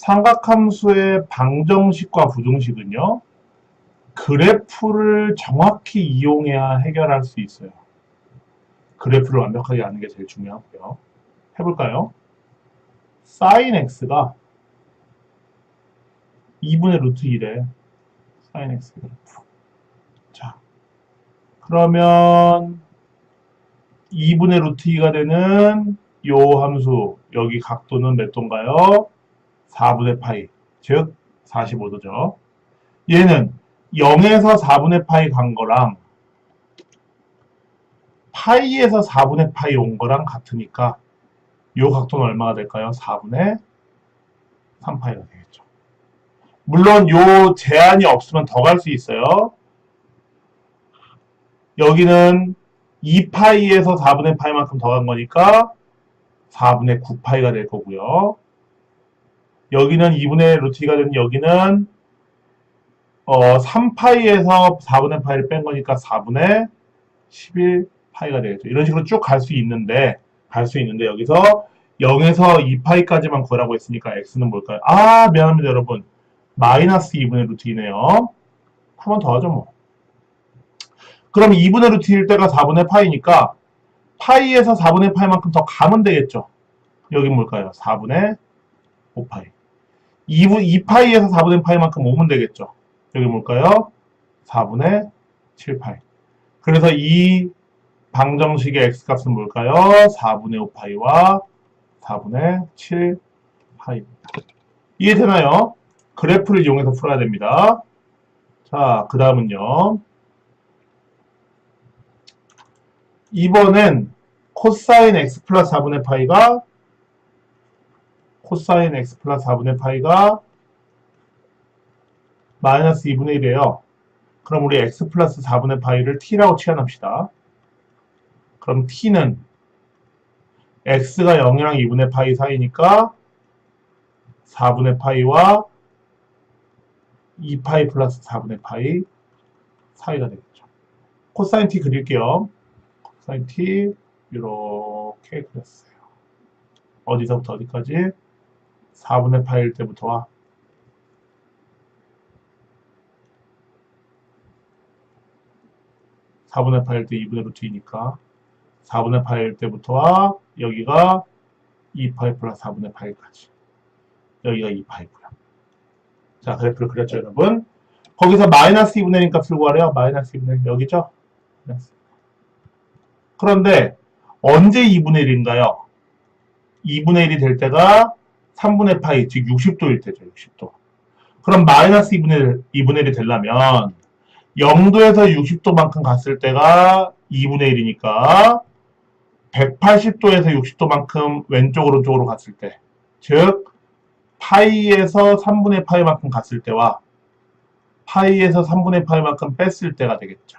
삼각함수의 방정식과 부등식은요, 그래프를 정확히 이용해야 해결할 수 있어요. 그래프를 완벽하게 아는 게 제일 중요하고요. 해볼까요? sin x가 2분의 루트 1에 sin x 그래프. 자, 그러면 2분의 루트 2가 되는 요 함수, 여기 각도는 몇 도인가요? 4분의 파이, 즉 45도죠. 얘는 0에서 4분의 파이 간 거랑 파이에서 4분의 파이 온 거랑 같으니까 요 각도는 얼마가 될까요? 4분의 3파이가 되겠죠. 물론 요 제한이 없으면 더 갈 수 있어요. 여기는 2파이에서 4분의 파이만큼 더 간 거니까 4분의 9파이가 될 거고요. 여기는 2분의 루트 2가 되는 여기는 어, 3파이에서 4분의 파이를 뺀 거니까 4분의 11파이가 되겠죠. 이런 식으로 쭉 갈 수 있는데 갈 수 있는데 여기서 0에서 2파이까지만 구하라고 했으니까 x는 뭘까요? 아 미안합니다 여러분. 마이너스 2분의 루트 2네요. 한번더 하죠 뭐. 그럼 2분의 루트 1 때가 4분의 파이니까 파이에서 4분의 파이만큼 더 가면 되겠죠. 여기 뭘까요? 4분의 5파이. 2분, 2파이에서 4분의 파이만큼 오면 되겠죠. 여기 뭘까요? 4분의 7파이. 그래서 이 방정식의 x값은 뭘까요? 4분의 5파이와 4분의 7파이입니다. 이해되나요? 그래프를 이용해서 풀어야 됩니다. 자, 그 다음은요. 이번엔 코사인 x 플러스 4분의 파이가 코사인 x 플러스 4분의 파이가 마이너스 2분의 1이에요. 그럼 우리 x 플러스 4분의 파이를 t라고 치환합시다. 그럼 t는 x가 0이랑 2분의 파이 사이니까 4분의 파이와 2파이 플러스 4분의 파이 사이가 되겠죠. 코사인 t 그릴게요. 코사인 t 이렇게 그렸어요. 어디서부터 어디까지? 4분의 파일 때부터와 4분의 8일 때 2분의 루트 2니까 4분의 8일 때부터와 여기가 2파이 플러스 4분의 8까지 여기가 2파이고요. 자 그래프를 그렸죠 여러분. 거기서 마이너스 2분의 1 값을 구하래요. 마이너스 2분의 1 여기죠. 그런데 언제 2분의 1인가요? 2분의 1이 될 때가 3분의 파이 즉 60도일 때죠. 60도. 그럼 마이너스 2분의 1, 2분의 1이 되려면 0도에서 60도만큼 갔을 때가 2분의 1이니까 180도에서 60도만큼 왼쪽 오른쪽으로 갔을 때, 즉 파이에서 3분의 파이만큼 갔을 때와 파이에서 3분의 파이만큼 뺐을 때가 되겠죠.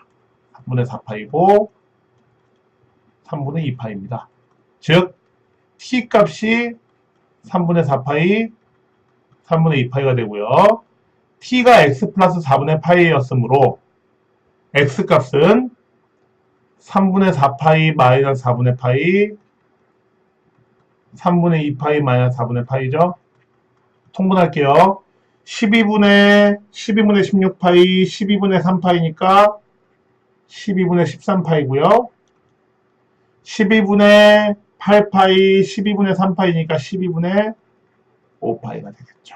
3분의 4파이고 3분의 2파이입니다. 즉 t 값이 3분의 4파이, 3분의 2파이가 되고요. t가 x 플러스 4분의 파이였으므로 x 값은 3분의 4파이 마이너스 4분의 파이 3분의 2파이 마이너스 4분의 파이죠. 통분할게요. 12분의 12분의 16파이 12분의 3파이니까 12분의 13파이고요. 12분의 8파이 12분의 3파이니까 12분의 5파이가 되겠죠.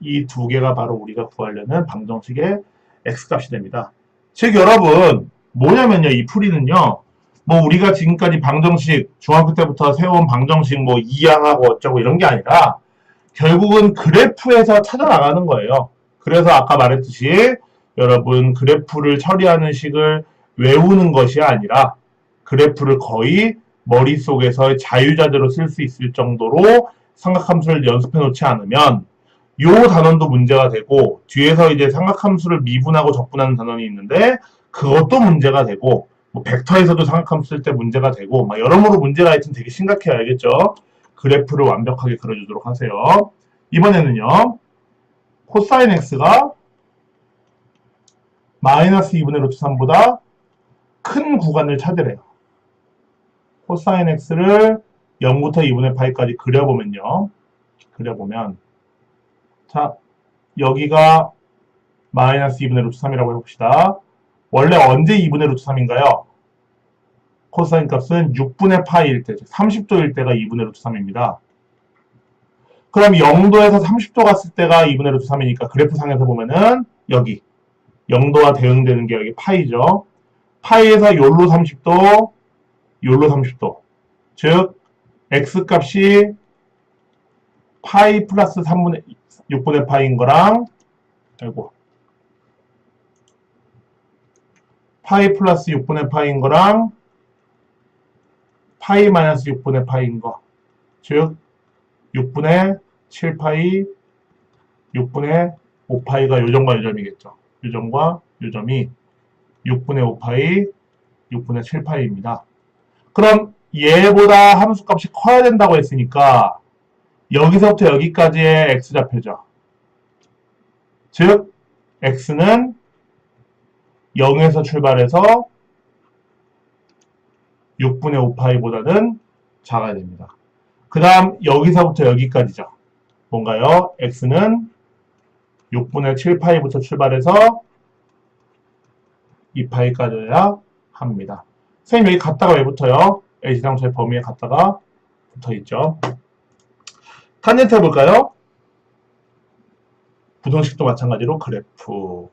이 두 개가 바로 우리가 구하려는 방정식의 x값이 됩니다. 즉 여러분 뭐냐면요 이 풀이는요 뭐 우리가 지금까지 방정식 중학교 때부터 세운 방정식 뭐 이항하고 어쩌고 이런 게 아니라 결국은 그래프에서 찾아 나가는 거예요. 그래서 아까 말했듯이 여러분 그래프를 처리하는 식을 외우는 것이 아니라 그래프를 거의 머릿속에서 자유자재로 쓸 수 있을 정도로 삼각함수를 연습해 놓지 않으면 요 단원도 문제가 되고 뒤에서 이제 삼각함수를 미분하고 적분하는 단원이 있는데 그것도 문제가 되고 뭐 벡터에서도 삼각함수 쓸 때 문제가 되고 막 여러모로 문제가 하여튼 되게 심각해요 알겠죠? 그래프를 완벽하게 그려주도록 하세요. 이번에는요 코사인 x가 마이너스 2분의 루트 3보다 큰 구간을 찾으래요. 코사인 x를 0부터 2분의 파이까지 그려보면요. 그려보면 자, 여기가 마이너스 2분의 루트 3이라고 해봅시다. 원래 언제 2분의 루트 3인가요? 코사인 값은 6분의 파이일 때, 즉 30도일 때가 2분의 루트 3입니다. 그럼 0도에서 30도 갔을 때가 2분의 루트 3이니까 그래프 상에서 보면은 여기 0도와 대응되는 게 여기 파이죠. 파이에서 요로 30도, 요로 30도. 즉 x 값이 파이 플러스 3분의 6분의 파이인 거랑 아이고 파이 플러스 6분의 파이인 거랑 파이 마이너스 6분의 파이인 거. 즉 6분의 7파이 6분의 5파이가 요점과 요점이겠죠. 요점과 요점이 6분의 5파이 6분의 7파이입니다. 그럼 얘보다 함수 값이 커야 된다고 했으니까 여기서부터 여기까지의 x좌표죠. 즉 x는 0에서 출발해서 6분의 5파이보다는 작아야 됩니다. 그 다음 여기서부터 여기까지죠. 뭔가요? x는 6분의 7파이부터 출발해서 2파이까지여야 합니다. 선생님 여기 갔다가 왜 붙어요? A지상차의 범위에 갔다가 붙어있죠. 탄젠트 해볼까요? 부등식도 마찬가지로 그래프.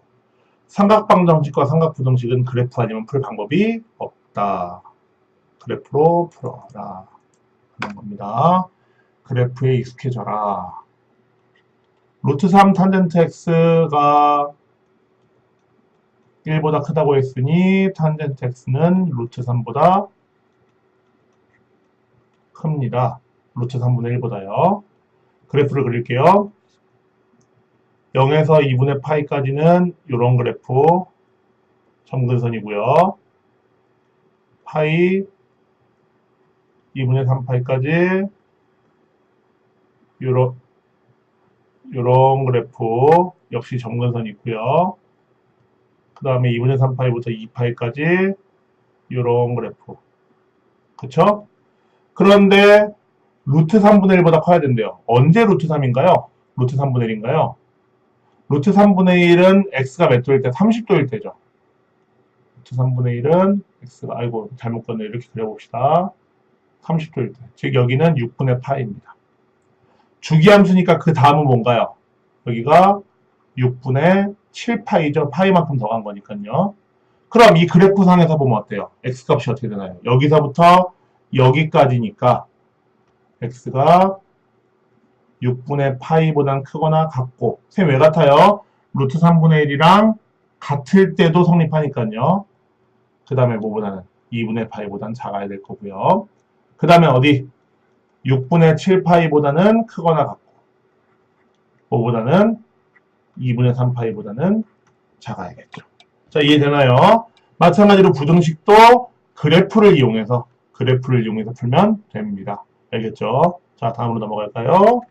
삼각방정식과 삼각부등식은 그래프 아니면 풀 방법이 없다. 그래프로 풀어라. 하는 겁니다. 그래프에 익숙해져라. 루트 3 탄젠트 x가 1보다 크다고 했으니 탄젠트 x는 루트 3보다 큽니다. 루트 3분의 1보다요. 그래프를 그릴게요. 0에서 2분의 파이까지는 이런 그래프 점근선이고요. 파이 2분의 3파이까지 요런 요런 그래프 역시 점근선이 있고요. 그 다음에 2분의 3파이부터 2파이까지 요런 그래프 그쵸? 그런데 루트 3분의 1보다 커야 된대요. 언제 루트 3인가요? 루트 3분의 1인가요? 루트 3분의 1은 x가 몇 도일 때? 30도일 때죠. 루트 3분의 1은 x가 아이고 잘못 껐네 이렇게 그려봅시다. 30도일 때. 즉 여기는 6분의 파입니다. 주기함수니까 그 다음은 뭔가요? 여기가 6분의 7파이죠. 파이만큼 더 간 거니까요. 그럼 이 그래프 상에서 보면 어때요? x값이 어떻게 되나요? 여기서부터 여기까지니까 x가 6분의 파이보단 크거나 같고 셈 왜 같아요? 루트 3분의 1이랑 같을 때도 성립하니까요. 그 다음에 뭐보다는 2분의 파이보단 작아야 될 거고요. 그 다음에 어디? 6분의 7파이보다는 크거나 같고 뭐보다는 2분의 3파이보다는 작아야겠죠. 자 이해되나요? 마찬가지로 부등식도 그래프를 이용해서 그래프를 이용해서 풀면 됩니다. 알겠죠? 자 다음으로 넘어갈까요?